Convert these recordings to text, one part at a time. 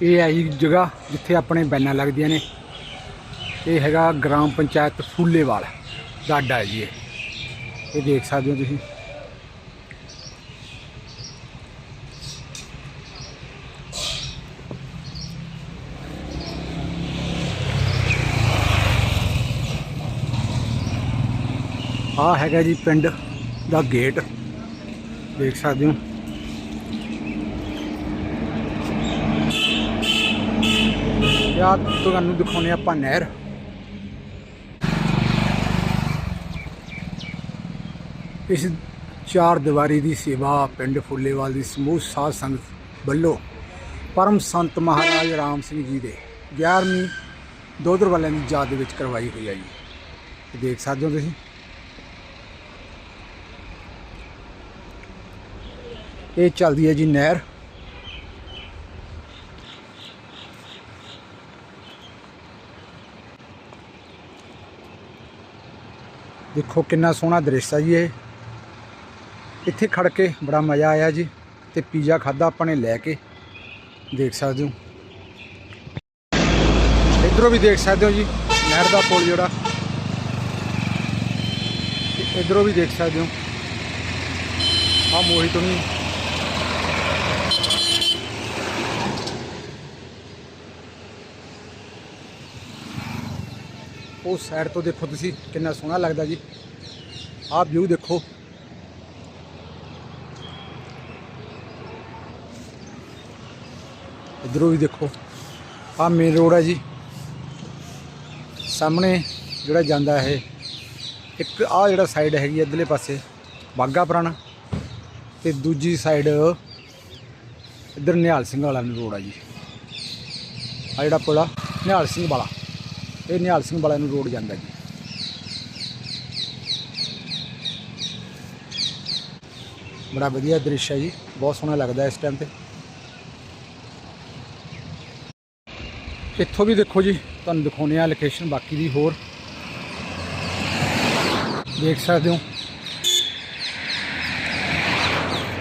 ਇਹ ਹੈ ਜੀ ਜਗ੍ਹਾ ਜਿੱਥੇ ਆਪਣੇ ਬੈਨਾਂ ਲੱਗਦੀਆਂ ਨੇ। ਇਹ ਹੈਗਾ ਗ੍ਰਾਮ ਪੰਚਾਇਤ ਫੁੱਲੇਵਾਲ ਦਾ ਅੱਡਾ ਹੈ ਜੀ ਇਹ। ਇਹ ਦੇਖ ਸਕਦੇ ਹੋ ਤੁਸੀਂ। ਆ ਹੈਗਾ ਜੀ ਪਿੰਡ ਦਾ ਗੇਟ। ਦੇਖ ਸਕਦੇ ਹੋ। ਯਾ ਤੁਹਾਨੂੰ ਦਿਖਾਉਣੇ ਆਪਾਂ ਨਹਿਰ। ਇਸ ਚਾਰ ਦੀਵਾਰੀ ਦੀ ਸੇਵਾ ਪਿੰਡ ਫੁੱਲੇਵਾਲ ਦੀ ਸਮੂਹ ਸਾਧ ਸੰਗਤ ਵੱਲੋਂ ਪਰਮ ਸੰਤ ਮਹਾਰਾਜ ਰਾਮ ਸਿੰਘ ਜੀ ਦੇ 11ਵੀਂ ਦੋਦਰ ਵਾਲਿਆਂ ਦੀ ਯਾਦ ਦੇ ਵਿੱਚ ਕਰਵਾਈ ਹੋਈ ਹੈ ਜੀ। ਦੇਖ ਸਕਦੇ ਹੋ ਤੁਸੀਂ? ਇਹ ਚੱਲਦੀ ਹੈ ਜੀ ਨਹਿਰ। ਦੇਖੋ ਕਿੰਨਾ ਸੋਹਣਾ ਦ੍ਰਿਸ਼ ਹੈ ਜੀ ਇਹ। ਇੱਥੇ ਖੜ ਕੇ ਬੜਾ ਮਜ਼ਾ ਆਇਆ ਜੀ ਤੇ ਪੀਜ਼ਾ ਖਾਦਾ ਆਪਾਂ ਨੇ ਲੈ ਕੇ। ਦੇਖ ਸਕਦੇ ਹੋ। ਇਧਰੋਂ ਵੀ ਦੇਖ ਸਕਦੇ ਹੋ ਜੀ, ਨਹਿਰ ਦਾ ਪੁਲ ਜਿਹੜਾ। ਤੇ ਇਧਰੋਂ ਵੀ ਦੇਖ ਸਕਦੇ ਹੋ। ਆ ਮੋਹਿਤ ਨੂੰ ਉਹ ਸਾਈਡ ਤੋਂ ਦੇਖੋ ਤੁਸੀਂ, ਕਿੰਨਾ ਸੋਹਣਾ ਲੱਗਦਾ ਜੀ। ਆਹ ਵਿਊ ਦੇਖੋ। ਇਧਰੋਂ ਵੀ ਦੇਖੋ, ਆਹ ਮੇਨ ਰੋਡ ਹੈ ਜੀ। ਸਾਹਮਣੇ ਜਿਹੜਾ ਜਾਂਦਾ ਇਹ, ਇੱਕ ਆਹ ਜਿਹੜਾ ਸਾਈਡ ਹੈਗੀ ਹੈ ਇੱਧਰਲੇ ਪਾਸੇ ਬਾਗਾ ਪੁਰਾਣਾ। ਤੇ ਦੂਜੀ ਸਾਈਡ ਇੱਧਰ ਨਿਹਾਲ ਸਿੰਘ ਵਾਲਾ ਰੋਡ ਆ ਜੀ। ਆ ਜਿਹੜਾ ਪੁਲ ਆ, ਨਿਹਾਲ ਸਿੰਘ ਵਾਲਾ। ਇਹ ਨਿਹਾਲ ਸਿੰਘ ਵਾਲਿਆਂ ਨੂੰ ਰੋਡ ਜਾਂਦਾ ਜੀ। ਬੜਾ ਵਧੀਆ ਦ੍ਰਿਸ਼ ਹੈ ਜੀ, ਬਹੁਤ ਸੋਹਣਾ ਲੱਗਦਾ ਇਸ ਟਾਈਮ ਤੇ। ਇੱਥੋਂ ਵੀ ਦੇਖੋ ਜੀ, ਤੁਹਾਨੂੰ ਦਿਖਾਉਣੇ ਆ ਲੋਕੇਸ਼ਨ ਬਾਕੀ ਦੀ ਹੋਰ। ਦੇਖ ਸਕਦੇ ਹੋ।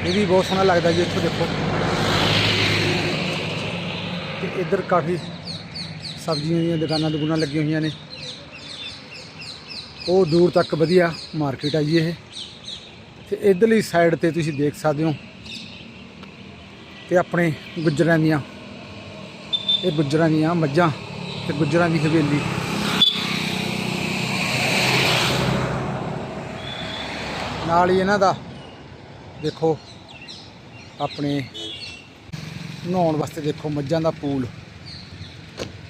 ਇਹ ਵੀ ਬਹੁਤ ਸੋਹਣਾ ਲੱਗਦਾ ਜੀ ਇੱਥੋਂ ਦੇਖੋ। ਤੇ ਇੱਧਰ ਕਾਫੀ ਸਬਜ਼ੀਆਂ ਦੀਆਂ ਦੁਕਾਨਾਂ ਦੁਕਾਨਾਂ ਲੱਗੀਆਂ ਹੋਈਆਂ ਨੇ। ਉਹ ਦੂਰ ਤੱਕ ਵਧੀਆ ਮਾਰਕੀਟ ਆ ਜੀ ਇਹ। ਤੇ ਇਧਰਲੀ ਸਾਈਡ ਤੇ ਤੁਸੀਂ ਦੇਖ ਸਕਦੇ ਹੋ। ਤੇ ਆਪਣੇ ਗੁੱਜਰਾਂ ਦੀਆਂ, ਇਹ ਗੁੱਜਰਾਂ ਦੀਆਂ ਮੱਝਾਂ ਤੇ ਗੁੱਜਰਾਂ ਦੀ ਹਵੇਲੀ। ਨਾਲ ਹੀ ਇਹਨਾਂ ਦਾ, ਦੇਖੋ, ਆਪਣੇ ਨਹਾਉਣ ਵਾਸਤੇ ਦੇਖੋ ਮੱਝਾਂ ਦਾ ਪੂਲ।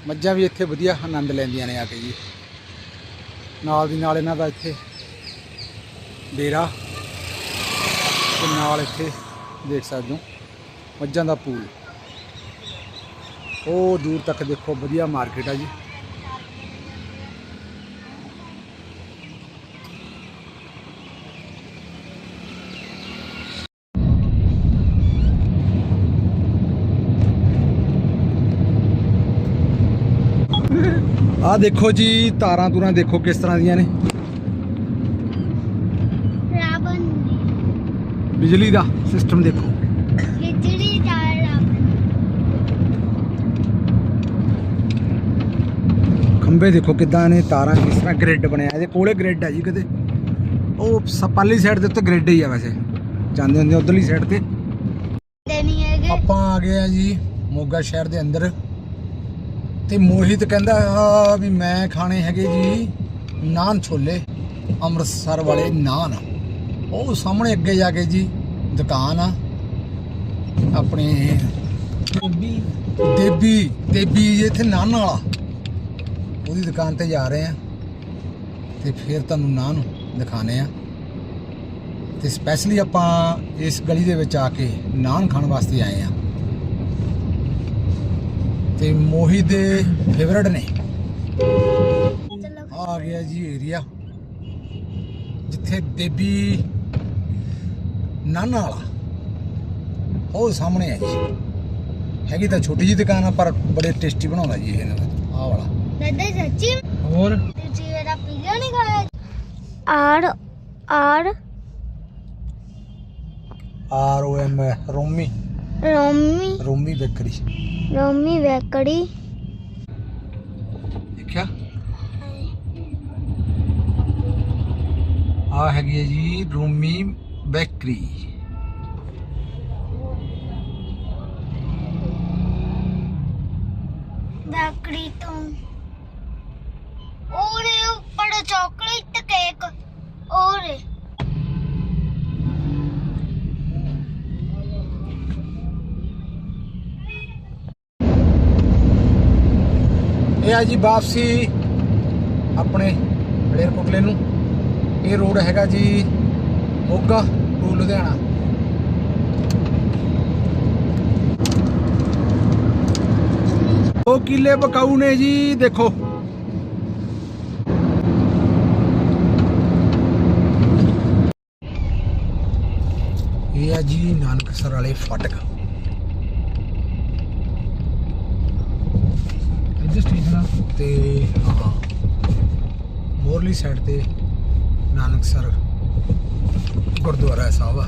ਮੱਝਾਂ ਵੀ ਇੱਥੇ ਵਧੀਆ ਆਨੰਦ ਲੈਂਦੀਆਂ ਨੇ ਆ ਕੇ ਜੀ। ਨਾਲ ਦੀ ਨਾਲ ਇਹਨਾਂ ਦਾ ਇੱਥੇ ਡੇਰਾ ਤੇ ਨਾਲ ਇੱਥੇ ਦੇਖ ਸਕਦੇ ਹੋ, ਮੱਝਾਂ ਦਾ ਪੂਲ। ਉਹ ਦੂਰ ਤੱਕ ਦੇਖੋ, ਵਧੀਆ ਮਾਰਕੀਟ ਆ ਜੀ। ਆ ਦੇਖੋ ਜੀ ਤਾਰਾਂ ਤੂਰਾਂ ਦੇਖੋ ਕਿਸ ਤਰ੍ਹਾਂ ਦੀਆਂ ਨੇ। ਰਾਵਣ ਬਿਜਲੀ ਦਾ ਸਿਸਟਮ ਦੇਖੋ। ਦਾ ਰਾਵਣ ਖੰਭੇ ਦੇਖੋ ਕਿੱਦਾਂ ਨੇ ਤਾਰਾਂ ਕਿਸ ਤਰ੍ਹਾਂ ਗ੍ਰਿਡ ਬਣਿਆ। ਇਹਦੇ ਕੋਲੇ ਗ੍ਰਿਡ ਹੈ ਜੀ ਕਿਤੇ। ਉਹ ਸਪਾਲੀ ਸਾਈਡ ਦੇ ਉੱਤੇ ਗ੍ਰਿਡ ਹੀ ਆ ਵੈਸੇ। ਜਾਂਦੇ ਹੁੰਦੇ ਉਧਰਲੀ ਸਾਈਡ ਤੇ। ਆਪਾਂ ਆ ਗਏ ਆ ਜੀ ਮੋਗਾ ਸ਼ਹਿਰ ਦੇ ਅੰਦਰ। ਤੇ ਮੋਹਿਤ ਕਹਿੰਦਾ ਆ ਵੀ ਮੈਂ ਖਾਣੇ ਹੈਗੇ ਜੀ ਨਾਨ ਛੋਲੇ ਅੰਮ੍ਰਿਤਸਰ ਵਾਲੇ ਨਾਨ ਉਹ ਸਾਹਮਣੇ ਅੱਗੇ ਜਾ ਕੇ ਜੀ ਦੁਕਾਨ ਆ। ਆਪਣੇ ਦੇਬੀ ਦੇਬੀ ਦੇਬੀ ਇੱਥੇ ਨਾਨ ਵਾਲਾ। ਉਹਦੀ ਦੁਕਾਨ ਤੇ ਜਾ ਰਹੇ ਆ। ਤੇ ਫਿਰ ਤੁਹਾਨੂੰ ਨਾਨ ਦਿਖਾਣੇ ਆ। ਤੇ ਸਪੈਸ਼ਲੀ ਆਪਾਂ ਇਸ ਗਲੀ ਦੇ ਵਿੱਚ ਆ ਕੇ ਨਾਨ ਖਾਣ ਵਾਸਤੇ ਆਏ ਆ। ਤੇ ਮੋਹੀ ਦੇ ਫੇਵਰਟ ਨੇ। ਆ ਗਿਆ ਜੀ ਏਰੀਆ ਜਿੱਥੇ ਦੇਬੀ ਨਾਨਾ ਵਾਲਾ ਉਹ ਸਾਹਮਣੇ ਹੈ ਜੀ। ਹੈਗੀ ਤਾਂ ਛੋਟੀ ਜੀ ਦੁਕਾਨ ਆ ਪਰ ਬੜੇ ਟੇਸਟੀ ਬਣਾਉਂਦਾ ਜੀ ਇਹ ਇਹਨਾਂ ਦਾ ਆਹ ਵਾਲਾ। ਦਾਦਾ ਸੱਚੀ ਹੋਰ? ਤੁਸੀਂ ਮੇਰਾ ਪੀਜ਼ਾ ਨਹੀਂ ਖਾਇਆ R R. R O M Romi. Romi. Romi bakery. Romi bakery. ਦੇਖਿਆ? ਆ ਹੈਗੀ ਹੈ ਜੀ ਰੋਮੀ ਬੇਕਰੀ। ਬੇਕਰੀ ਤੋਂ ਉਹਦੇ ਉੱਪਰ ਚਾਕਲੇਟ ਕੇਕ ਉਹਦੇ ਇਹ ਆ ਜੀ ਵਾਪਸੀ ਆਪਣੇ ਏਅਰਪੋਰਟਲੇ ਨੂੰ। ਇਹ ਰੋਡ ਹੈਗਾ ਜੀ ਮੋਗਾ ਟੂ ਲੁਧਿਆਣਾ। ਉਹ ਕਿਲੇ ਬਕਾਊ ਨੇ ਜੀ, ਦੇਖੋ। ਇਹ ਆ ਜੀ ਨਾਨਕਸਰ ਵਾਲੇ ਫਾਟਕ। ਇੱਧਰ ਸਟੇਸ਼ਨ ਆ ਤੇ, ਹਾਂ। ਮੋਰਲੀ ਸਾਈਡ ਤੇ ਨਾਨਕਸਰ ਗੁਰਦੁਆਰਾ ਸਾਹਿਬ ਆ।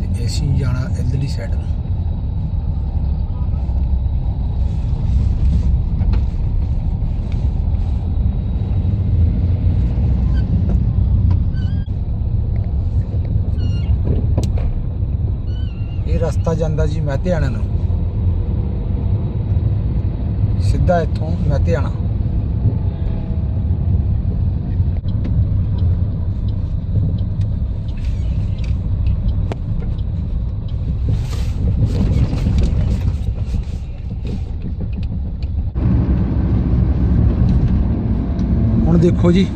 ਤੇ ਅਸੀਂ ਜਾਣਾ ਇੱਧਰਲੀ ਸਾਈਡ ਨੂੰ ਇਹ ਰਸਤਾ ਜਾਂਦਾ ਜੀ ਮਹਿਤੇਆਣਾ ਨੂੰ ਸਿੱਧਾ ਇੱਥੋਂ ਮਹਿਤੇਆਣਾ ਹੁਣ ਦੇਖੋ ਜੀ,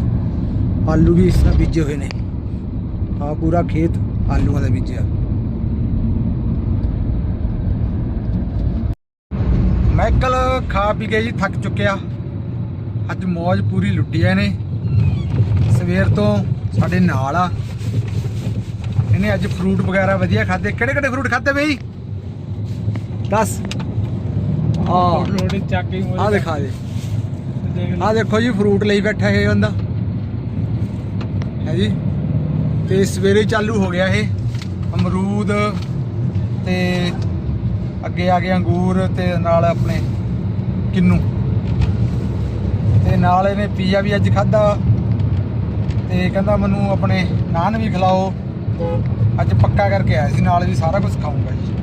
ਆਲੂ ਵੀ ਇਸ ਤਰ੍ਹਾਂ ਬੀਜੇ ਹੋਏ ਨੇ। ਆ ਪੂਰਾ ਖੇਤ ਆਲੂਆਂ ਦਾ ਬੀਜਿਆ ਮਾਈਕਲ ਖਾ ਪੀ ਕੇ ਜੀ ਥੱਕ ਚੁੱਕਿਆ। ਅੱਜ ਮੌਜ ਪੂਰੀ ਲੁੱਟੀ ਐ ਨੇ ਸਵੇਰ ਤੋਂ ਸਾਡੇ ਨਾਲ ਆ। ਇਹਨੇ ਅੱਜ ਫਰੂਟ ਵਗੈਰਾ ਵਧੀਆ ਖਾਦੇ ਕਿਹੜੇ ਕਿਹੜੇ ਫਰੂਟ ਖਾਦੇ ਬਈ? ਦੱਸ। ਆ ਰੋਟੀ ਚੱਕ ਕੇ ਆ ਦਿਖਾ ਦੇ। ਆ ਦੇਖੋ ਜੀ ਫਰੂਟ ਲਈ ਬੈਠਾ ਇਹ ਬੰਦਾ। ਹੈ ਜੀ? ਤੇ ਸਵੇਰੇ ਚਾਲੂ ਹੋ ਗਿਆ ਇਹ। ਅਮਰੂਦ ਤੇ ਅੱਗੇ ਆ ਗਏ ਅੰਗੂਰ ਤੇ ਨਾਲ ਆਪਣੇ ਕਿੰਨੂ? ਤੇ ਨਾਲ ਇਹਨੇ ਪੀਜ਼ਾ ਵੀ ਅੱਜ ਖਾਦਾ ਤੇ ਕਹਿੰਦਾ ਮੈਨੂੰ ਆਪਣੇ ਨਾਨ ਵੀ ਖਿਲਾਓ। ਅੱਜ ਪੱਕਾ ਕਰਕੇ ਆਇਆ ਸੀ ਨਾਲ ਵੀ ਸਾਰਾ ਕੁਝ ਖਾਊਂਗਾ ਜੀ।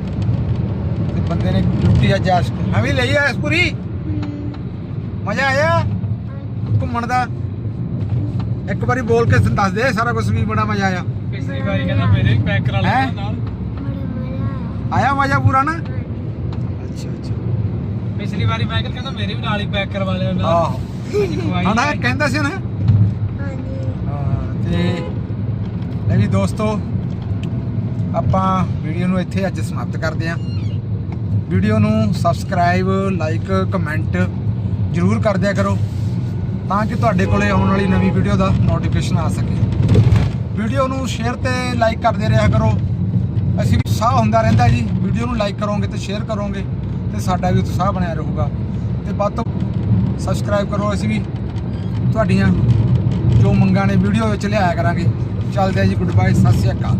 ਤੇ ਬੰਦੇ ਨੇ ਲੁੱਟੀ ਅੱਜ ਆਸ ਹਾਂ ਵੀ ਲਈ ਆਸ ਪੂਰੀ। ਮਜ਼ਾ ਆਇਆ? ਘੁੰਮਣ ਦਾ? ਇੱਕ ਵਾਰੀ ਬੋਲ ਕੇ ਦੱਸ ਦੇ ਸਾਰਾ ਕੁਝ ਵੀ ਬੜਾ ਮਜ਼ਾ ਆਇਆ। ਪਿਛਲੀ ਵਾਰੀ ਕਹਿੰਦਾ ਮੇਰੇ ਵੀ ਪੈਕ ਕਰਾ? ਲਿਆ ਨਾਲ। ਆਇਆ ਮਜ਼ਾ ਪੂਰਾ ਨਾ? ਅੱਛਾ ਅੱਛਾ। ਪਿਛਲੀ ਵਾਰੀ ਮੈਂ ਕਹਿੰਦਾ ਮੇਰੇ ਵੀ ਨਾਲ ਹੀ ਪੈਕ ਕਰਵਾ ਲਿਆ ਨਾਲ ਆਹੋ। ਹਣਾ। ਕਹਿੰਦਾ ਸੀ ਨਾ। ਹਾਂਜੀ। ਹਾਂ ਤੇ ਲੈ ਵੀ ਦੋਸਤੋ ਆਪਾਂ ਵੀਡੀਓ ਨੂੰ ਇੱਥੇ ਅੱਜ ਸਮਾਪਤ ਕਰਦੇ ਹਾਂ। ਵੀਡੀਓ ਨੂੰ ਸਬਸਕ੍ਰਾਈਬ ਲਾਈਕ ਕਮੈਂਟ ਜਰੂਰ ਕਰ ਦਿਆ ਕਰੋ ਤਾਂ ਕਿ ਤੁਹਾਡੇ ਕੋਲੇ ਆਉਣ ਵਾਲੀ ਨਵੀਂ ਵੀਡੀਓ ਦਾ ਨੋਟੀਫਿਕੇਸ਼ਨ ਆ ਸਕੇ। ਵੀਡੀਓ ਨੂੰ ਸ਼ੇਅਰ ਤੇ ਲਾਈਕ ਕਰਦੇ ਰਿਹਾ ਕਰੋ। ਅਸੀਂ ਵੀ ਉਤਸ਼ਾਹ ਹੁੰਦਾ ਰਹਿੰਦਾ ਜੀ। ਵੀਡੀਓ ਨੂੰ ਲਾਈਕ ਕਰੋਗੇ ਤੇ ਸ਼ੇਅਰ ਕਰੋਗੇ। ਤੇ ਸਾਡਾ ਵੀ ਉਤਸ਼ਾਹ ਬਣਿਆ ਰਹੂਗਾ। ਤੇ ਵੱਧ ਤੋਂ ਸਬਸਕ੍ਰਾਈਬ ਕਰੋ ਅਸੀਂ ਵੀ। ਤੁਹਾਡੀਆਂ ਜੋ ਮੰਗਾਂ ਨੇ ਵੀਡੀਓ ਵਿੱਚ ਲਿਆਇਆ ਕਰਾਂਗੇ। ਚੱਲਦੇ ਆ ਜੀ ਗੁੱਡ ਬਾਏ ਸਤਿ ਸ਼੍ਰੀ ਅਕਾਲ।